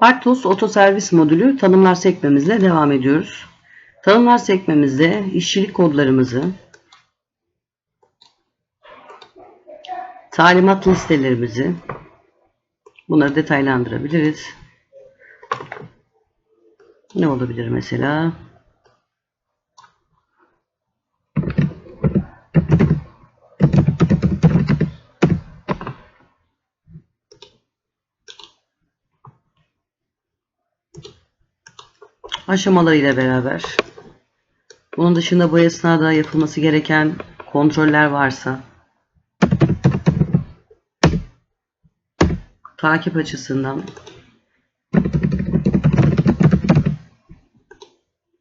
Artos Otoservis modülü tanımlar sekmemizle devam ediyoruz. Tanımlar sekmemizde işçilik kodlarımızı, talimat listelerimizi bunları detaylandırabiliriz. Ne olabilir mesela? Aşamalarıyla beraber bunun dışında bu esnada yapılması gereken kontroller varsa takip açısından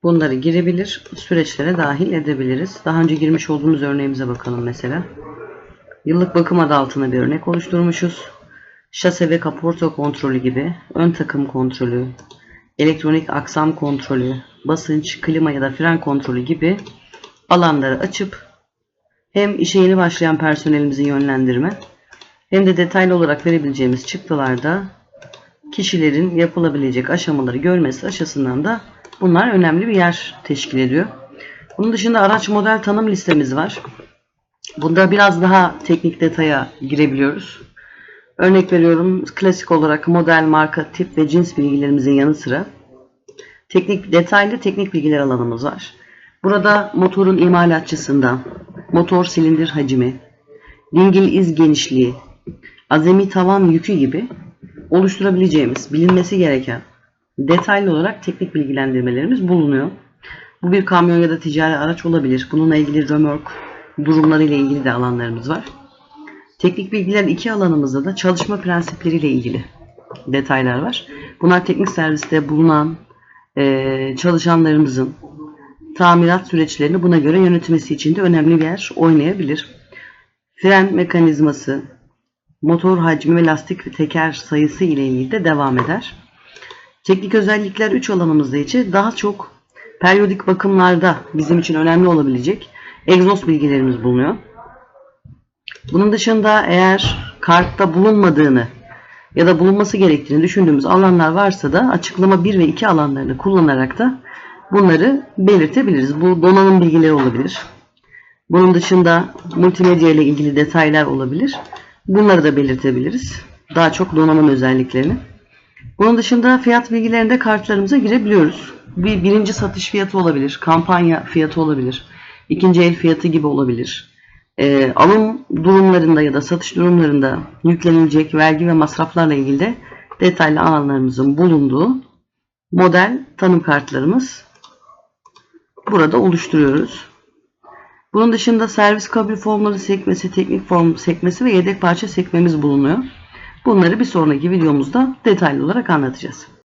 bunları girebilir, süreçlere dahil edebiliriz. Daha önce girmiş olduğumuz örneğimize bakalım mesela. Yıllık bakım adı altına bir örnek oluşturmuşuz. Şase ve kaporta kontrolü gibi ön takım kontrolü, elektronik aksam kontrolü, basınç, klima ya da fren kontrolü gibi alanları açıp hem işe yeni başlayan personelimizi yönlendirme hem de detaylı olarak verebileceğimiz çıktılarda kişilerin yapılabilecek aşamaları görmesi açısından da bunlar önemli bir yer teşkil ediyor. Bunun dışında araç model tanım listemiz var. Bunda biraz daha teknik detaya girebiliyoruz. Örnek veriyorum klasik olarak model, marka, tip ve cins bilgilerimizin yanı sıra teknik detaylı teknik bilgiler alanımız var. Burada motorun imalatçısından motor silindir hacmi, dingil iz genişliği, azami tavan yükü gibi oluşturabileceğimiz, bilinmesi gereken detaylı olarak teknik bilgilendirmelerimiz bulunuyor. Bu bir kamyon ya da ticari araç olabilir. Bununla ilgili römork durumları ile ilgili de alanlarımız var. Teknik bilgiler iki alanımızda da çalışma prensipleriyle ilgili detaylar var. Bunlar teknik serviste bulunan e, çalışanlarımızın tamirat süreçlerini buna göre yönetmesi için de önemli bir yer oynayabilir. Fren mekanizması, motor hacmi ve lastik ve teker sayısı ile ilgili de devam eder. Teknik özellikler 3 alanımızda için daha çok periyodik bakımlarda bizim için önemli olabilecek egzoz bilgilerimiz bulunuyor. Bunun dışında eğer kartta bulunmadığını ya da bulunması gerektiğini düşündüğümüz alanlar varsa da açıklama 1 ve 2 alanlarını kullanarak da bunları belirtebiliriz. Bu donanım bilgileri olabilir. Bunun dışında multimedya ile ilgili detaylar olabilir. Bunları da belirtebiliriz. Daha çok donanım özelliklerini. Bunun dışında fiyat bilgilerinde kartlarımıza girebiliyoruz. Bir birinci satış fiyatı olabilir, kampanya fiyatı olabilir, ikinci el fiyatı gibi olabilir. E, alım durumlarında ya da satış durumlarında yüklenilecek vergi ve masraflarla ilgili de detaylı alanlarımızın bulunduğu model tanım kartlarımız burada oluşturuyoruz. Bunun dışında servis kabul formları sekmesi, teknik form sekmesi ve yedek parça sekmemiz bulunuyor. Bunları bir sonraki videomuzda detaylı olarak anlatacağız.